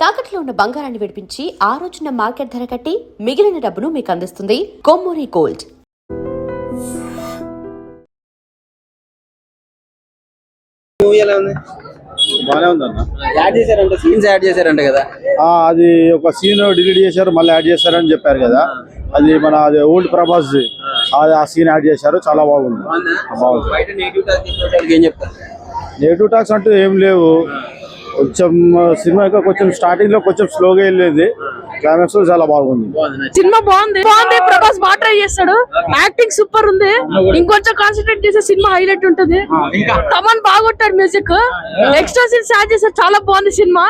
తాకట్లో ఉన్న బంగారాన్ని విడిపించి ఆ రోజున మార్కెట్ ధర కట్టి మిగిలిన డబ్బును మీకు అందిస్తుంది కొమ్మూరి గోల్డ్. బానే ఉందన్న. యాడ్ చేశారంట సీన్స్ యాడ్ చేశారంట కదా. ఆ, అది ఒక సీన్ డిలీట్ చేశారు మళ్ళీ యాడ్ చేశారని చెప్పారు కదా. అది మన అది ఓల్డ్ ప్రభాస్ అది ఆ సీన్ యాడ్ చేశారు చాలా బాగుంది. బాగుంది? బయట నెగిటివ్ టాక్ ఏం చెప్తారు? నెగిటివ్ టాక్స్ అంటూ ఏం లేవు. కొంచెం సినిమా ఇంకా కొంచెం స్టార్టింగ్లో కొంచెం స్లోగా వెళ్ళేది. క్లైమాక్స్లో చాలా బాగుంది. సినిమా బాగుంది. బాగుంది. ప్రభాస్ బాగా ట్రై చేస్తాడు. యాక్టింగ్ సూపర్ ఉంది. ఇంకొంచెం కాన్సన్ట్రేట్ చేస్తే సినిమా హైలైట్ ఉంటుంది. తమన్ బాగొట్టాడు మ్యూజిక్ ఎక్స్ట్రా సీన్స్ యాడ్ చేశారు చాలా బాగుంది సినిమా.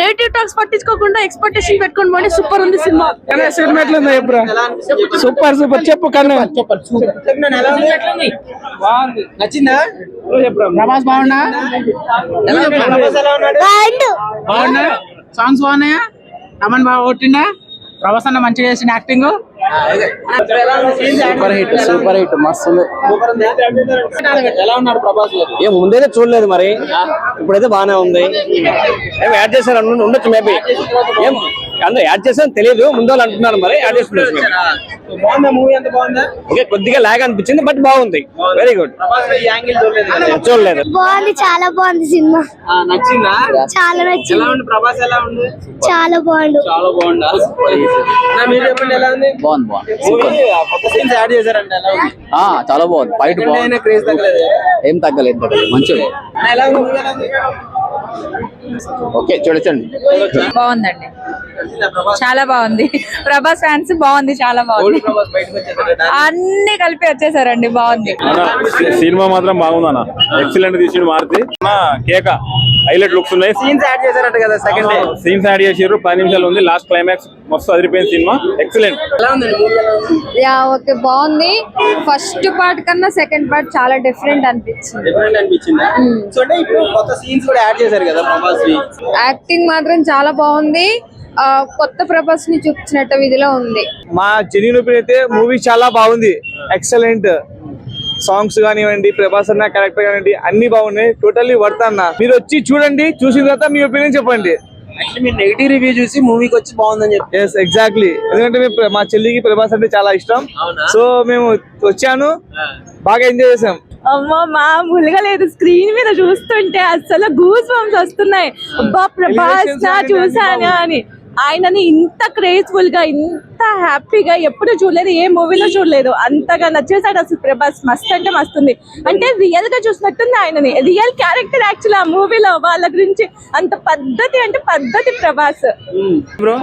నెగిటివ్ టాక్స్ పట్టించుకోకుండా ఎక్స్పెక్టేషన్ పెట్టుకుని పోయి సూపర్ ఉంది సినిమా. సూపర్ సూపర్ చెప్పు కన్ను. నచ్చిందా? ప్రభాస్ బాగున్నా బాగున్నా? సాంగ్స్ బాగున్నాయా? అమన్ బాగా కొట్టిండా? ప్రభాస్ అన్న మంచిగా చేసిన acting. Super hit super hit మస్తు ఎలా ఉన్నాడు ప్రభాస్ గారు? ఏం ముందైతే చూడలేదు మరి. ఇప్పుడైతే బాగానే ఉంది. ఏం యాడ్ చేశారు? ఉండొచ్చు మేబీ. ఏం అందరూ యాడ్ చేశారని తెలియదు ముందు వాళ్ళు అంటున్నారు మరి యాడ్ మూవీ బాగుందా? ఓకే కొద్దిగా లాగ్ అనిపించింది బట్ బాగుంది. వెరీ గుడ్ చూడలేదు బాగుంది చాలా బాగుంది సినిమా. ఆ, నచ్చిందా? చాలా ఎలా నచ్చింది ఉంది? ప్రభాస్ ఎలా ఉంది? చాలా బాగుండు. చాలా బాగుందా నా మీరు చెప్పండి ఎలా ఉంది? బాగుంది బాగుంది. మూవీ కొత్త సీన్స్ యాడ్ చేశారంట ఎలా ఉంది? ఆ, చాలా బాగుంది. ఫైట్ బాగుంది. క్రేజ్ తగ్గలేదు? ఏం తగ్గలేదు మంచిగా. ఎలా ఉంది? ఓకే చూడొచ్చండి. బాగుందండి. చాలా బాగుంది. ప్రభాస్ ఫ్యాన్స్ బాగుంది చాలా బాగుంది. అన్ని కలిపి వచ్చేసారండి బాగుంది. సినిమా మాత్రం బాగుందన్న. ఎక్సలెంట్ తీసి మారుతి. కేక. హైలైట్ లుక్స్ ఉన్నాయి. సీన్స్ యాడ్ చేశారంట కదా సెకండ్ డే సీన్స్ యాడ్ చేసారు పది నిమిషాలు ఉంది లాస్ట్ క్లైమాక్స్ మస్తు అదిరిపోయిన సినిమా. ఎక్సలెంట్ ఎలా ఉంది? యా ఓకే బాగుంది. ఫస్ట్ పార్ట్ కన్నా సెకండ్ పార్ట్ చాలా డిఫరెంట్ అనిపించింది. డిఫరెంట్ అనిపించిందా? సో అంటే ఇప్పుడు కొత్త సీన్స్ కూడా యాడ్ చేశారు కదా ప్రభాస్ యాక్టింగ్ మాత్రం చాలా బాగుంది. ఆ, కొత్త ప్రభాస్ని చూపించినట్టు విధిలో ఉంది. మా జెన్యున్ ఒపీనియన్ అయితే మూవీ చాలా బాగుంది. ఎక్సలెంట్ సాంగ్స్ కానివ్వండి ప్రభాస్ అన్న క్యారెక్టర్ కానివ్వండి అన్ని బాగున్నాయి. టోటల్లీ వర్త్ అన్న. మీరు వచ్చి చూడండి చూసిన తర్వాత మీ ఒపీనియన్ చెప్పండి. మీరు నెగిటివ్ రివ్యూ చూసి మూవీకి వచ్చి బాగుందని చెప్పి. ఎస్ ఎగ్జాక్ట్లీ ఎందుకంటే మేము మా చెల్లికి ప్రభాస్ అంటే చాలా ఇష్టం? సో మేము వచ్చాను. బాగా ఎంజాయ్ చేసాం అమ్మో మామూలుగా లేదు. స్క్రీన్ మీద చూస్తుంటే అసలు గూస్ బంప్స్ వస్తున్నాయి అబ్బా ప్రభాస్ చూసాను అని. ఆయనని ఇంత క్రేజ్ఫుల్గా ఇంత హ్యాపీగా ఎప్పుడు చూడలేదు ఏ మూవీలో చూడలేదు. అంతగా నచ్చేసాడు అసలు ప్రభాస్. మస్త్ అంటే మస్తు ఉంది. అంటే రియల్గా చూసినట్టుంది ఆయనని. రియల్ క్యారెక్టర్ యాక్చువల్ ఆ మూవీలో వాళ్ళ గురించి అంత పద్ధతి అంటే పద్ధతి ప్రభాస్. బ్రో?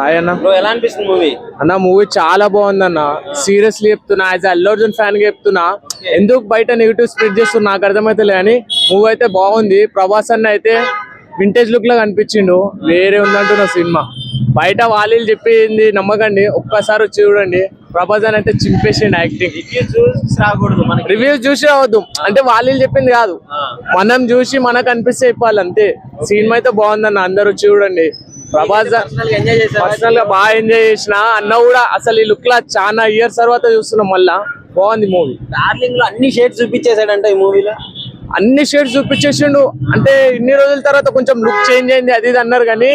హాయ్ అన్న. బ్రో ఎలా అనిపిస్తుంది మూవీ అన్న మూవీ చాలా బాగుంది అన్న సీరియస్లీ చెప్తున్నా యాజ్ అల్లు అర్జున్ ఫ్యాన్గా చెప్తున్నా. ఎందుకు బయట నెగిటివ్ స్ప్రెడ్ చేస్తున్నా? నాకు అర్థమైతే అని మూవీ అయితే బాగుంది. ప్రభాస్ అన్న అయితే వింటేజ్ లుక్ లా కనిపించిండు. వేరే ఉందంటున్న సినిమా. బయట వాళ్ళు చెప్పింది నమ్మకండి. ఒక్కసారి వచ్చి చూడండి. ప్రభాస్ అని అయితే చింపేసిండు యాక్టింగ్ చూసి రాకూడదు మనకి. రివ్యూస్ చూసి రావద్దు. అంటే వాళ్ళు చెప్పింది కాదు. మనం చూసి మనకు అనిపిస్తే చెప్పాలి అంతే. సినిమా అయితే బాగుందన్న అందరూ చూడండి. ప్రభాస్ పర్సనల్గా బాగా ఎంజాయ్ చేసిన అన్న కూడా అసలు ఈ లుక్ లా చాలా ఇయర్స్ తర్వాత చూస్తున్నాం మళ్ళా. బాగుంది మూవీ డార్లింగ్లో అన్ని షేడ్స్ చూపించేశాడంట ఈ మూవీలో అన్ని షేడ్స్ చూపించేసిండు. అంటే ఇన్ని రోజుల తర్వాత కొంచెం లుక్ చేంజ్ అయింది అది ఇది అన్నారు కానీ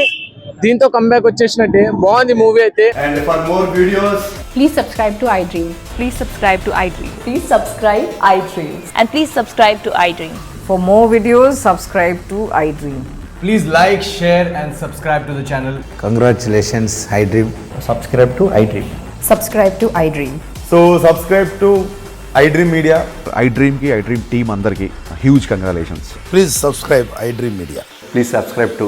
దీంతో కంబ్యాక్ వచ్చేసినట్టే బాగుంది మూవీ అయితే and for more videos Please subscribe to iDream. Please subscribe to iDream. Please subscribe iDreams And please subscribe to iDream. For more videos, subscribe to iDream. Please like, share, and subscribe to the channel. Congratulations iDream subscribe to iDream Subscribe to iDream. So subscribe to iDream media I డ్రీమ్కి iDream team అందరికి huge congratulations please subscribe iDream media please subscribe to